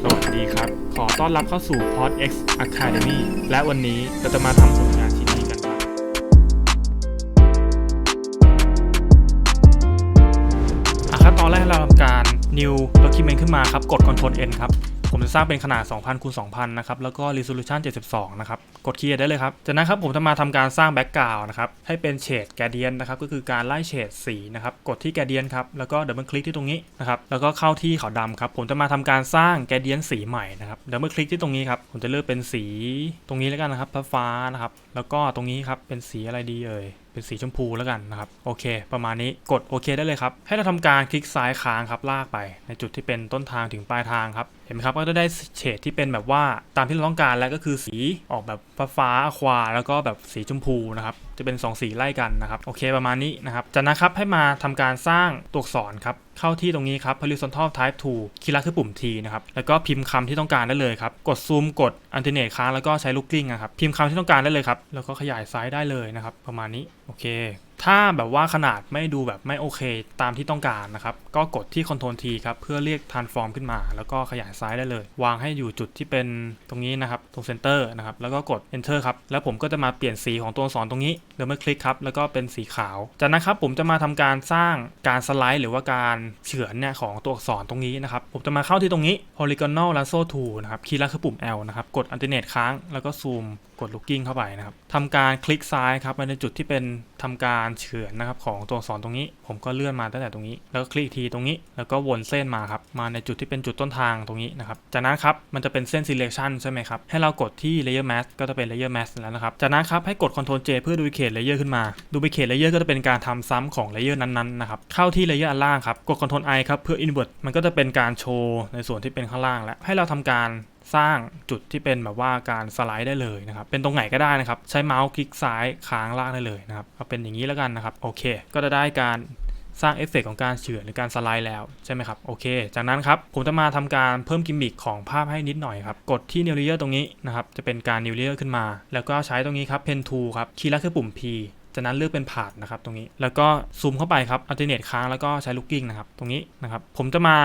สวัสดีครับ ขอต้อนรับเข้าสู่ Pod X Academy และวันนี้เราจะมาทำผลงานชิ้นนี้กันครับ อะขั้นตอนแรกเราทำการ new document ขึ้นมาครับ กด Ctrl N ครับ ผมจะสร้างเป็นขนาด 2,000คูณ2,000 นะครับ แล้วก็ resolution 72 นะครับ กด create ได้เลยครับ จากนั้นครับผมจะมาทำการสร้าง background นะครับ ให้เป็นเฉด gradient นะครับ ก็คือการไล่เฉดสีนะครับ กดที่ gradient ครับ แล้วก็ double click ที่ตรงนี้นะครับ แล้วก็เข้าที่ขาวดำครับ ผมจะมาทำการสร้าง gradient สีใหม่นะครับ double click ที่ตรงนี้ครับ ผมจะเลือกเป็นสีตรงนี้แล้วกันนะครับฟ้านะครับ แล้วก็ตรงนี้ครับ เป็นสีอะไรดีเอ่ย เป็นสีชมพูแล้วกันนะครับ โอเค ประมาณนี้กดโอเคได้เลยครับ ให้เราทำการคลิกซ้ายค้างครับลากไป ในจุดที่เป็นต้นทางถึงปลายทางครับ เห็นไหมครับก็จะได้เฉดที่เป็นแบบว่าตามที่เราต้องการแล้วก็คือสีออกแบบฟ้าฟ้าควาแล้วก็แบบสีชมพูนะครับ จะเป็น 2 สีไล่กันนะครับโอเคประมาณนี้นะครับจากนั้นครับให้มาทำการสร้างตัวอักษรครับเข้าที่ตรงนี้ครับ horizontal type to คีย์ลัดคือปุ่ม T นะครับแล้วก็พิมพ์คำที่ต้องการได้เลยครับกดซูมกด alternate ค้างแล้วก็ใช้ลูกกลิ้งนะครับพิมพ์คำที่ต้องการได้เลยครับแล้วก็ขยายไซส์ได้เลยนะครับประมาณนี้โอเค ถ้าแบบว่าขนาดไม่ดูแบบไม่โอเคตามที่ต้องการนะครับ ก็กดที่ Ctrl T ครับ เพื่อเรียก transform ขึ้นมา แล้วก็ขยายไซส์ได้เลย วางให้อยู่จุดที่เป็นตรงนี้นะครับ ตรง center นะครับ แล้วก็กด enter ครับ แล้วผมก็จะมาเปลี่ยนสีของตัวอักษรตรงนี้เดินมาคลิกครับ แล้วก็เป็นสีขาว จากนั้นครับผมจะมาทำการสร้างการสไลด์หรือว่าการเฉือนเนี่ยของตัวอักษรตรงนี้นะครับ ผมจะมาเข้าที่ตรงนี้ polygonal lasso tool นะครับ คีย์ลัดคือปุ่ม L นะครับ กด alternate ค้าง แล้วก็ซูม กด looking เข้าไปนะครับทำการคลิกซ้ายครับมาในจุดที่เป็นทำการเฉือนนะครับของตัวอักษรตรงนี้ ผมก็เลื่อนมาตั้งแต่ตรงนี้ แล้วก็คลิกทีตรงนี้ แล้วก็วนเส้นมาครับ มาในจุดที่เป็นจุดต้นทางตรงนี้นะครับ จากนั้นครับ มันจะเป็นเส้น selection ใช่ไหมครับ ให้เรากดที่ layer mask ก็จะเป็น layer mask แล้วนะครับ จากนั้นครับให้กด ctrl J เพื่อ duplicate layer ขึ้นมา duplicate layer ก็จะเป็นการทำซ้ำของ layer นั้นๆนะครับ เข้าที่ layer อันล่างครับ กด ctrl I ครับเพื่อ invert มันก็จะเป็นการโชว์ในส่วนที่เป็นข้างล่างแล้วให้เราทำการ สร้างจุดที่เป็นแบบว่าการสไลด์ได้เลยนะครับ เป็นตรงไหนก็ได้นะครับ ใช้เมาส์คลิกซ้ายค้างลากได้เลยนะครับเอาเป็นอย่างนี้แล้วกันนะครับ โอเค ก็จะได้การสร้างเอฟเฟกต์ของการเฉือนหรือการสไลด์แล้วใช่ไหมครับ โอเค จากนั้นครับ ผมจะมาทำการเพิ่มกิมมิคของภาพให้นิดหน่อยครับ กดที่ New Layer ตรงนี้นะครับ จะเป็นการ New Layer ขึ้นมา แล้วก็ใช้ตรงนี้ครับ Pen Tool ครับคีย์ลัดคือปุ่ม P จากนั้นเลือกเป็นผาดนะครับตรงนี้แล้วก็ซูมเข้าไปครับ alternate ค้างแล้วก็ใช้ looking นะครับตรงนี้นะครับผมจะมา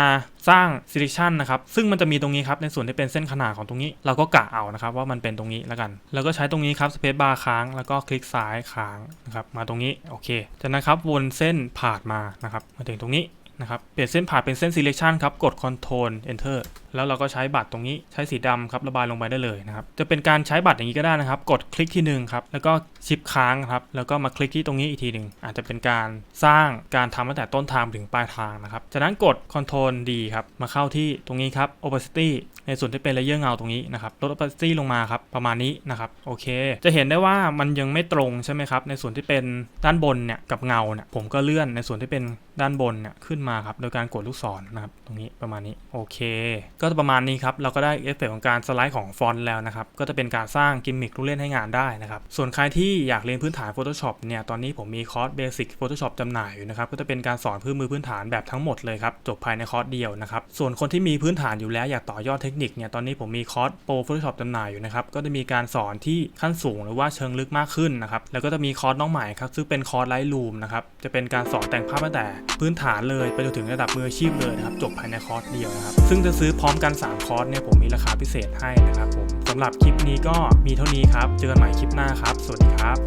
สร้าง selection นะครับซึ่งมันจะมีตรงนี้ครับในส่วนที่เป็นเส้นขนาดของตรงนี้ เราก็กะเอานะครับว่ามันเป็นตรงนี้แล้วกัน แล้วก็ใช้ตรงนี้ครับ space bar ค้างแล้วก็คลิกซ้ายค้างนะครับมาตรงนี้โอเคจากนั้นครับวนเส้นผาดมานะครับมาถึงตรงนี้นะครับเปลี่ยนเส้นผ่านเป็นเส้น selection ครับ กด Ctrl Enter แล้วเราก็ใช้บัตรตรงนี้ใช้สีดำครับระบายลงไปได้เลยนะครับจะเป็นการใช้บัตรอย่างนี้ก็ได้นะครับ กดคลิกที่หนึ่งครับแล้วก็ชิปค้างครับแล้วก็มาคลิกที่ตรงนี้อีกทีหนึ่งอาจจะเป็นการสร้างการทำตั้งแต่ต้นทางถึงปลายทางนะครับจากนั้นกด Ctrl D ครับมาเข้าที่ตรงนี้ครับ opacity ในส่วนที่เป็นเลเยอร์เงาตรงนี้นะครับลด opacity ลงมาครับประมาณนี้นะครับโอเค จะเห็นได้ว่ามันยังไม่ตรงใช่ไหมครับในส่วนที่เป็นด้านบนเนี่ยกับเงาเนี่ยผมก็เลื่อนในส่วนที่เป็นด้านบนเนี่ยขึ้นมาครับโดยการกดลูกศรนะครับตรงนี้ประมาณนี้โอเค ก็ประมาณนี้ครับ เราก็ได้เอฟเฟกต์ของการสไลด์ของฟอนต์แล้วนะครับ ก็จะเป็นการสร้างกิมมิคลูกเล่นให้งานได้นะครับ ส่วนใครที่อยากเรียนพื้นฐาน Photoshop เนี่ย ตอนนี้ผมมีคอร์ส Basic Photoshop จำหน่ายอยู่นะครับ ก็จะเป็นการสอนพื้นมือพื้นฐานแบบทั้งหมดเลยครับ จบภายในคอร์สเดียวนะครับ ส่วนคนที่มีพื้นฐานอยู่แล้วอยากต่อยอดเทคนิคเนี่ย ตอนนี้ผมมีคอร์ส Pro Photoshop จำหน่ายอยู่นะครับ ก็จะมีการสอนที่ขั้นสูงหรือว่าเชิงลึกมากขึ้นนะครับ แล้วก็จะมีคอร์สน้องใหม่ครับ ซึ่งเป็นคอร์สไลท์รูมนะครับ จะเป็นการสอนแต่งภาพตั้งแต่พื้นฐานเลยไปจนถึงระดับมืออาชีพเลยนะครับจบภายในคอร์สเดียวนะครับซึ่งจะซื้อพร้อมกัน 3 คอร์สเนี่ยผมมีราคาพิเศษให้นะครับผมสำหรับคลิปนี้ก็มีเท่านี้ครับ เจอกันใหม่คลิปหน้าครับ สวัสดีครับ